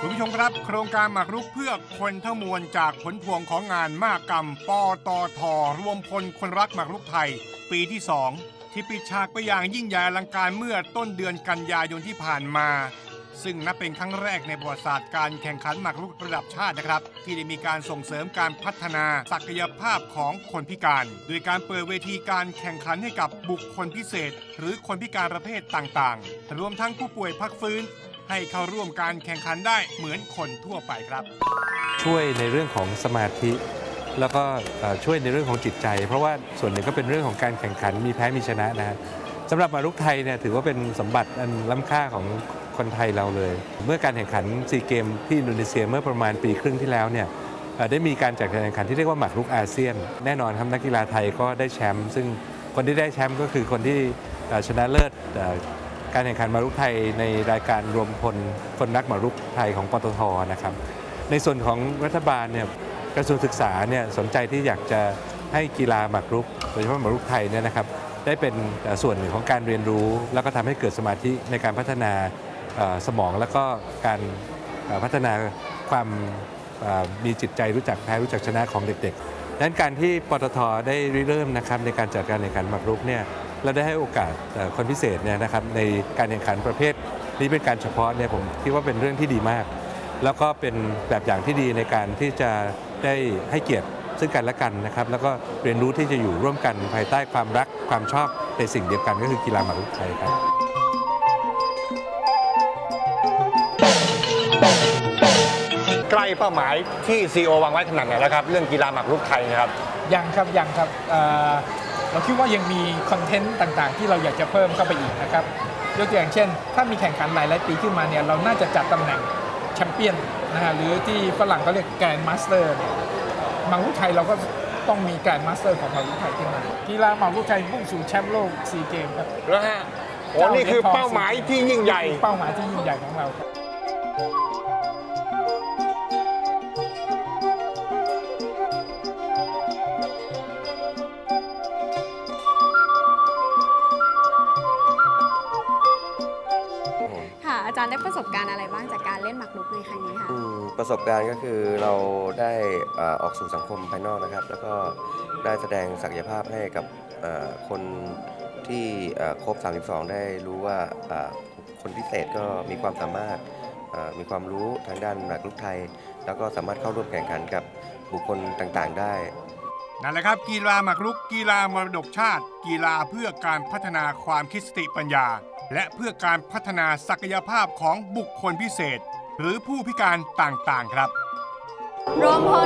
คุณผู้ชมครับ โครงการหมากรุกเพื่อคนทั้งมวลจากผลพวงของงานมากกรรม ปตทรวมพลคนรักหมากรุกไทย ปีที่ 2 ที่ปิดฉากไปอย่างยิ่งใหญ่อลังการเมื่อต้นเดือนกันยายนที่ผ่านมา ซึ่งนับเป็นครั้งแรกในประวัติศาสตร์การแข่งขันหมากรุกระดับชาตินะครับ ที่ได้มีการส่งเสริมการพัฒนาศักยภาพของคนพิการ โดยการเปิดเวทีการแข่งขันให้กับบุคคลพิเศษ หรือคนพิการประเภทต่างๆ รวมทั้งผู้ป่วยพักฟื้น ให้เข้าร่วมการแข่งขันได้เหมือนคนทั่วไปครับ ช่วยในเรื่องของสมาธิแล้วก็ช่วยในเรื่องของจิตใจ เพราะว่าส่วนหนึ่งก็เป็นเรื่องของการแข่งขันมีแพ้มีชนะนะฮะสำหรับมารุกไทยเนี่ยถือว่าเป็นสมบัติอันล้ำค่าของ คนไทยเราเลย เมื่อการแข่งขันซีเกมที่อินโดนีเซียเมื่อประมาณปีครึ่งที่แล้วเนี่ยได้มีการจัดการแข่งขันที่เรียกว่าหมากรุกอาเซียน แน่นอนครับนักกีฬาไทยก็ได้แชมป์ซึ่งคนที่ได้แชมป์ก็คือคนที่ชนะเลิศการแข่งขันหมากรุกไทยในรายการรวมพลคนรักหมากรุกไทยของปตทนะครับ ในส่วนของรัฐบาลเนี่ยกระทรวงศึกษาเนี่ยสนใจที่อยากจะให้กีฬาหมากรุกโดยเฉพาะหมากรุกไทยเนี่ยนะครับได้เป็นส่วนหนึ่งของการเรียนรู้ แล้วก็ทำให้เกิดสมาธิในการพัฒนา สมองแล้วก็การพัฒนาความมีจิตใจรู้จักแพ้รู้จักชนะของเด็กๆดังนั้นการที่ปตทได้ริเริ่มนะครับในการจัดการแข่งขันหมากรุกเนี่ยเราได้ให้โอกาสคนพิเศษเนี่ยนะครับในการแข่งขันประเภทนี้เป็นการเฉพาะเนี่ยผมคิดว่าเป็นเรื่องที่ดีมาก แล้วก็เป็นแบบอย่างที่ดีในการที่จะได้ให้เกียรติซึ่งกันและกันนะครับ แล้วก็เรียนรู้ที่จะอยู่ร่วมกันภายใต้ความรักความชอบในสิ่งเดียวกันก็คือกีฬาหมากรุกไทยครับ กล้เป้าหมายที่ซีโอวางไว้ขนาดไหนแล้วครับ เรื่องกีฬาหมากรุกไทยนะครับ ยังครับยังครับเอ่อเราคิดว่ายังมีคอนเทนต์ต่างๆ ที่เราอยากจะเพิ่มเข้าไปอีกนะครับยกตัวอย่างเช่น ถ้ามีแข่งขันหลายๆปีขึ้นมาเนี่ยเราน่าจะจัดตำแหน่งแชมเปี้ยนนะฮะหรือที่ฝรั่งเขาเรียกแกรนด์มาสเตอร์มังคุดไทยเราก็ต้องมีแกรนด์มาสเตอร์ของมังคุดไทยขึ้นมากีฬามังคุดไทยมุ่งสู่แชมป์โลกซีเกมครับแล้วฮะโอ้นี่คือเป้าหมายที่ยิ่งใหญ่นี่คือเป้าหมายที่ยิ่งใหญ่ของเราครับาจารย์ได้ประสบการณ์อะไรบ้างจากการเล่นหมากรุกในครั้งนี้คะ อืมประสบการณ์ก็คือเราได้เอ่อออกสู่สังคมภายนอกนะครับ แล้วก็ได้แสดงศักยภาพให้กับเอ่อคนที่เอ่อครบ 32 ได้รู้ว่าเอ่อคนพิเศษก็มีความสามารถเอ่อมีความรู้ทางด้านหมากรุกไทย แล้วก็สามารถเข้าร่วมแข่งขันกับบุคคลต่างๆ ได้ นั่นแหละครับกีฬาหมากรุกกีฬามรดกชาติ กีฬาเพื่อการพัฒนาความคิดสติปัญญา และเพื่อการพัฒนาศักยภาพของบุคคลพิเศษ หรือผู้พิการต่างๆครับ รวมพล